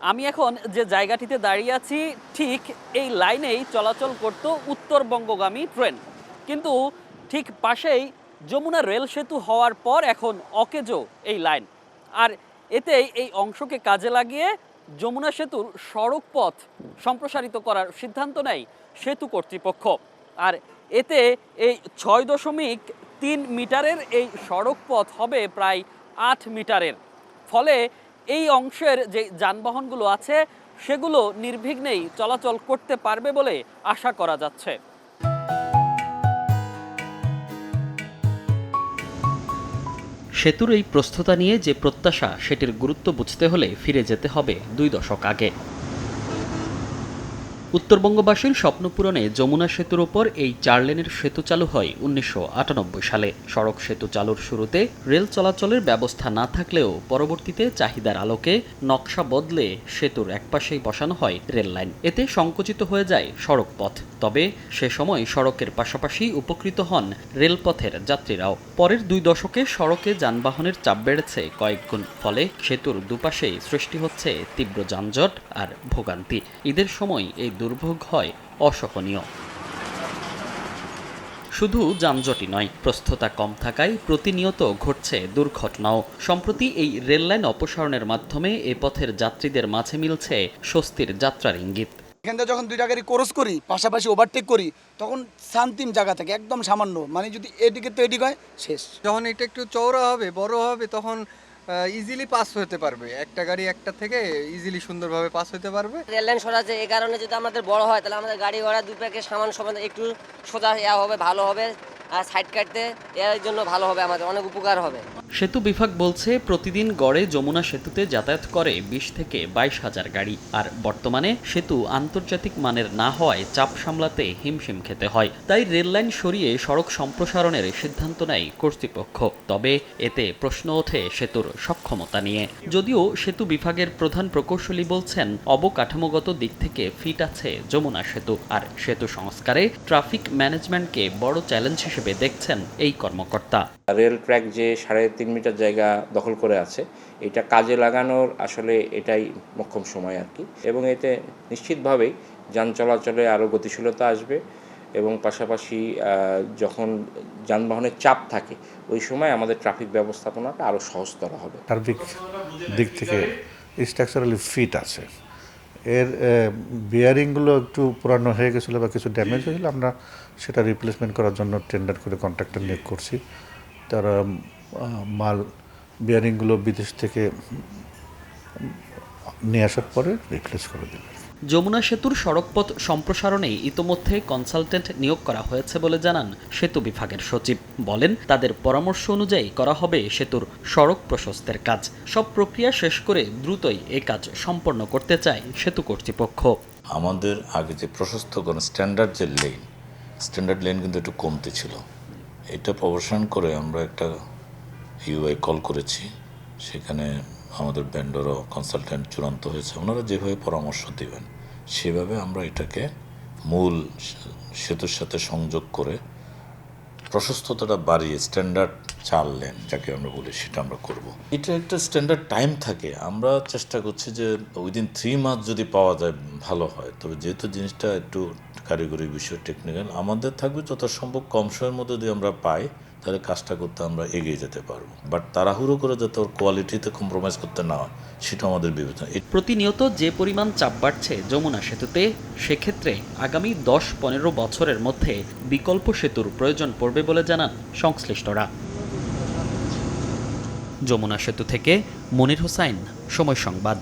আমি এখন যে জায়গাটিতে দাঁড়িয়ে আছি, ঠিক এই লাইনেই চলাচল করত উত্তরবঙ্গগামী ট্রেন। কিন্তু ঠিক পাশেই যমুনা রেল সেতু হওয়ার পর এখন অকেজো এই লাইন। আর এতে এই অংশকে কাজে লাগিয়ে যমুনা সেতুর সড়ক পথ সম্প্রসারিত করার সিদ্ধান্ত নেয় সেতু কর্তৃপক্ষ। আর এতে এই ছয় দশমিক তিন মিটারের এই সড়ক পথ হবে প্রায় আট মিটারের। ফলে এই অংশের যে যানবাহনগুলো আছে, সেগুলো নির্বিঘ্নেই চলাচল করতে পারবে বলে আশা করা যাচ্ছে। সেতুর এই প্রস্তুতা নিয়ে যে প্রত্যাশা, সেটির গুরুত্ব বুঝতে হলে ফিরে যেতে হবে দুই দশক আগে। উত্তরবঙ্গবাসীর স্বপ্ন পূরণে যমুনা সেতুর ওপর এই চার লেনের সেতু চালু হয় উনিশশো আটানব্বই সালে। সড়ক সেতু চালুর শুরুতে রেল চলাচলের ব্যবস্থা না থাকলেও পরবর্তীতে চাহিদার আলোকে নকশা বদলে সেতুর একপাশেই বসানো হয় রেল লাইন। এতে সংকুচিত হয়ে যায় সড়ক পথ। তবে সে সময় সড়কের পাশাপাশি উপকৃত হন রেলপথের যাত্রীরাও। পরের দুই দশকে সড়কে যানবাহনের চাপ বেড়েছে কয়েক গুণ, ফলে সেতুর দুপাশেই সৃষ্টি হচ্ছে তীব্র যানজট আর ভোগান্তি। ঈদের সময় এই দুর্ভোগ হয় অসহনীয়। শুধু যানজটই নয় প্রস্থতা কম থাকায় প্রতিনিয়ত ঘটছে দুর্ঘটনাও। সম্প্রতি এই রেললাইন অপসারণের মাধ্যমে এ পথের যাত্রীদের মাঝে মিলছে স্বস্তির যাত্রার ইঙ্গিত। এখান থেকে যখন দুইটা গাড়ি ক্রস করি পাশাপাশি ওভারটেক করি তখন শান্তিম জায়গা থেকে একদম সামান্য মানে যদি এদিকে তো এদিক হয় শেষ। যখন এটা একটু চওড়া হবে বড় হবে তখন ইজিলি পাস হতে পারবে। একটা গাড়ি একটা থেকে ইজিলি সুন্দরভাবে পাস হতে পারবে। রেল লাইন সোজা যে এই কারণে যদি আমাদের বড় হয়, তাহলে আমাদের গাড়ি ঘোড়া দুপাকে সামান সমান একটু সোজা ইয়া হবে, ভালো হবে। সাইড কাটতে এর জন্য ভালো হবে আমাদের, অনেক উপকার হবে। সেতু বিভাগ বলছে, প্রতিদিন গড়ে যমুনা সেতুতে যাতায়াত করে বিশ থেকে বাইশ হাজার গাড়ি। আর বর্তমানে সেতু আন্তর্জাতিক মানের না হওয়ায় চাপ সামলাতে হিমশিম খেতে হয়। তাই রেললাইন সরিয়ে সড়ক সম্প্রসারণের সিদ্ধান্ত নেয় কর্তৃপক্ষ। তবে এতে প্রশ্ন ওঠে সেতুর সক্ষমতা নিয়ে। যদিও সেতু বিভাগের প্রধান প্রকৌশলী বলছেন, অবকাঠামোগত দিক থেকে ফিট আছে যমুনা সেতু। আর সেতু সংস্কারে ট্রাফিক ম্যানেজমেন্টকে বড় চ্যালেঞ্জ হিসেবে দেখছেন এই কর্মকর্তা। রেল ট্র্যাক যে সাড়ে তিন মিটার জায়গা দখল করে আছে এটা কাজে লাগানোর আসলে এটাই মোক্ষম সময় আর কি। এবং এতে নিশ্চিতভাবেই যান চলাচলে আরও গতিশীলতা আসবে এবং পাশাপাশি যখন যানবাহনের চাপ থাকে ওই সময় আমাদের ট্রাফিক ব্যবস্থাপনাটা আরও সহজতর হবে। সার্বিক দিক থেকে স্ট্রাকচারালি ফিট আছে। এর বিয়ারিংগুলো একটু পুরানো হয়ে গেছিল বা কিছু ড্যামেজ হয়েছিলো আমরা সেটা রিপ্লেসমেন্ট করার জন্য টেন্ডার করে কন্ট্রাক্টর নিয়োগ করছি। তারা মাল বিয়ারিংগুলো বিদেশ থেকে নিয়ে আসার পরে রিপ্লেস করে দেবে যমুনা সেতুর সড়কপথ সম্প্রসারণে ইতোমধ্যে কনসালটেন্ট নিয়োগ করা হয়েছে বলে জানান সেতু বিভাগের সচিব। বলেন, তাদের পরামর্শ অনুযায়ী করা হবে সেতুর সড়ক প্রশস্তের কাজ। সব প্রক্রিয়া শেষ করে দ্রুতই এ কাজ সম্পন্ন করতে চায় সেতু কর্তৃপক্ষ। আমাদের আগে যে প্রশস্ত প্রশস্তকরণ স্ট্যান্ডার্ড যে লেন স্ট্যান্ডার্ড লেন কিন্তু একটু কমতে ছিল। এটা প্রবর্শন করে আমরা একটা ইউআই কল করেছি। সেখানে আমাদের ব্যান্ডারও কনসালট্যান্ট চূড়ান্ত হয়েছে। ওনারা যেভাবে পরামর্শ দেবেন সেভাবে আমরা এটাকে মূল সেতুর সাথে সংযোগ করে প্রশস্ততাটা বাড়িয়ে স্ট্যান্ডার্ড চার লেন যাকে আমরা বলি, সেটা আমরা করব। এটা একটা স্ট্যান্ডার্ড টাইম থাকে। আমরা চেষ্টা করছি যে উইদিন থ্রি মান্থ যদি পাওয়া যায়, ভালো হয়। তবে যেহেতু জিনিসটা একটু কারিগরি বিষয় টেকনিক্যাল আমাদের থাকবে যত সম্ভব কম সময়ের মধ্যে যদি আমরা পাই তাহলে কাজটা করতে আমরা এগিয়ে যেতে পারব। বাট তাড়াহুড়ো করে যাতে ওর কোয়ালিটিতে কম্প্রোমাইজ করতে না হয় সেটা আমাদের বিবেচনা। প্রতিনিয়ত যে পরিমাণ চাপ বাড়ছে যমুনা সেতুতে, সেক্ষেত্রে আগামী দশ পনেরো বছরের মধ্যে বিকল্প সেতুর প্রয়োজন পড়বে বলে জানান সংশ্লিষ্টরা। যমুনা সেতু থেকে মনির হোসাইন, সময় সংবাদ।